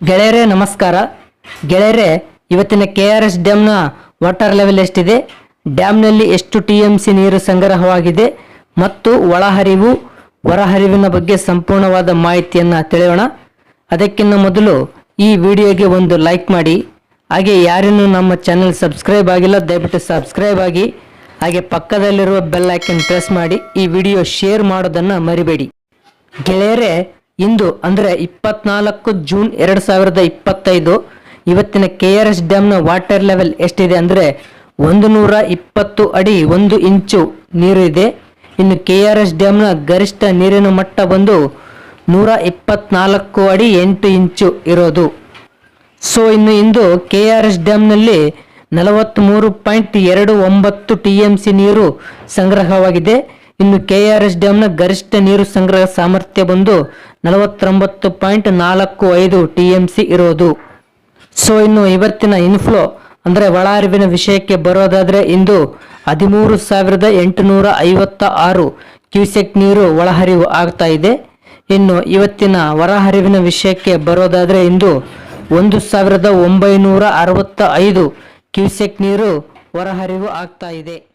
ಗೆಳೆಯರೇ, ನಮಸ್ಕಾರ. ಗೆಳೆಯರೇ, ಇವತ್ತಿನ ಕೆ ಆರ್ ಎಸ್ ಡ್ಯಾಮ್ನ ವಾಟರ್ ಲೆವೆಲ್ ಎಷ್ಟಿದೆ? ಡ್ಯಾಮ್ನಲ್ಲಿ ಎಷ್ಟು ಟಿ ಎಂ ಸಿ ನೀರು ಸಂಗ್ರಹವಾಗಿದೆ? ಮತ್ತು ಒಳಹರಿವು, ಹೊರಹರಿವಿನ ಬಗ್ಗೆ ಸಂಪೂರ್ಣವಾದ ಮಾಹಿತಿಯನ್ನು ತಿಳಿಯೋಣ. ಅದಕ್ಕಿಂತ ಮೊದಲು ಈ ವಿಡಿಯೋಗೆ ಒಂದು ಲೈಕ್ ಮಾಡಿ. ಹಾಗೆ ಯಾರೇನು ನಮ್ಮ ಚಾನೆಲ್ ಸಬ್ಸ್ಕ್ರೈಬ್ ಆಗಿಲ್ಲ, ದಯವಿಟ್ಟು ಸಬ್ಸ್ಕ್ರೈಬ್ ಆಗಿ. ಹಾಗೆ ಪಕ್ಕದಲ್ಲಿರುವ ಬೆಲ್ ಐಕನ್ ಪ್ರೆಸ್ ಮಾಡಿ. ಈ ವಿಡಿಯೋ ಶೇರ್ ಮಾಡೋದನ್ನು ಮರಿಬೇಡಿ. ಗೆಳೆಯರೇ ಇಂದು, ಅಂದರೆ ಇಪ್ಪತ್ನಾಲ್ಕು ಜೂನ್ ಎರಡು ಸಾವಿರದ ಇಪ್ಪತ್ತೈದು, ಇವತ್ತಿನ ಕೆ ಆರ್ ಎಸ್ ಡ್ಯಾಮ್ನ ವಾಟರ್ ಲೆವೆಲ್ ಎಷ್ಟಿದೆ ಅಂದರೆ ಒಂದು ನೂರ ಇಪ್ಪತ್ತು ಅಡಿ ಒಂದು ಇಂಚು ನೀರು ಇದೆ ಇನ್ನು ಕೆ ಆರ್ ಎಸ್ ಡ್ಯಾಮ್ನ ಗರಿಷ್ಠ ನೀರಿನ ಮಟ್ಟ ಬಂದು ನೂರ ಇಪ್ಪತ್ನಾಲ್ಕು ಅಡಿ ಎಂಟು ಇಂಚು ಇರೋದು. ಸೊ ಇನ್ನು ಇಂದು ಕೆ ಆರ್ ಎಸ್ ಡ್ಯಾಮ್ನಲ್ಲಿ ನಲವತ್ತ್ಮೂರು ಪಾಯಿಂಟ್ ಎರಡು ಒಂಬತ್ತು ಟಿ ಎಂ ಸಿ ನೀರು ಸಂಗ್ರಹವಾಗಿದೆ. ಇನ್ನು ಕೆ ಆರ್ ಎಸ್ ಡ್ಯಾಮ್ನ ಗರಿಷ್ಠ ನೀರು ಸಂಗ್ರಹ ಸಾಮರ್ಥ್ಯ ಬಂದು ನಲವತ್ತೊಂಬತ್ತು ಪಾಯಿಂಟ್ ನಾಲ್ಕು ಐದು ಟಿ ಎಂ ಸಿ ಇರೋದು. ಸೊ, ಇನ್ನು ಇವತ್ತಿನ ಇನ್ಫ್ಲೋ ಅಂದರೆ ಒಳ ಹರಿವಿನ ವಿಷಯಕ್ಕೆ ಬರೋದಾದರೆ ಇಂದು ಹದಿಮೂರು ಸಾವಿರದ ಎಂಟುನೂರ ಐವತ್ತ ಆರು ಕ್ಯೂಸೆಕ್ ನೀರು ಒಳಹರಿವು ಆಗ್ತಾ ಇದೆ. ಇನ್ನು ಇವತ್ತಿನ ಹೊರಹರಿವಿನ ವಿಷಯಕ್ಕೆ ಬರೋದಾದರೆ ಇಂದು ಒಂದು ಸಾವಿರದ ಒಂಬೈನೂರ ಅರವತ್ತ ಐದು ಕ್ಯೂಸೆಕ್ ನೀರು ಹೊರಹರಿವು ಆಗ್ತಾ ಇದೆ.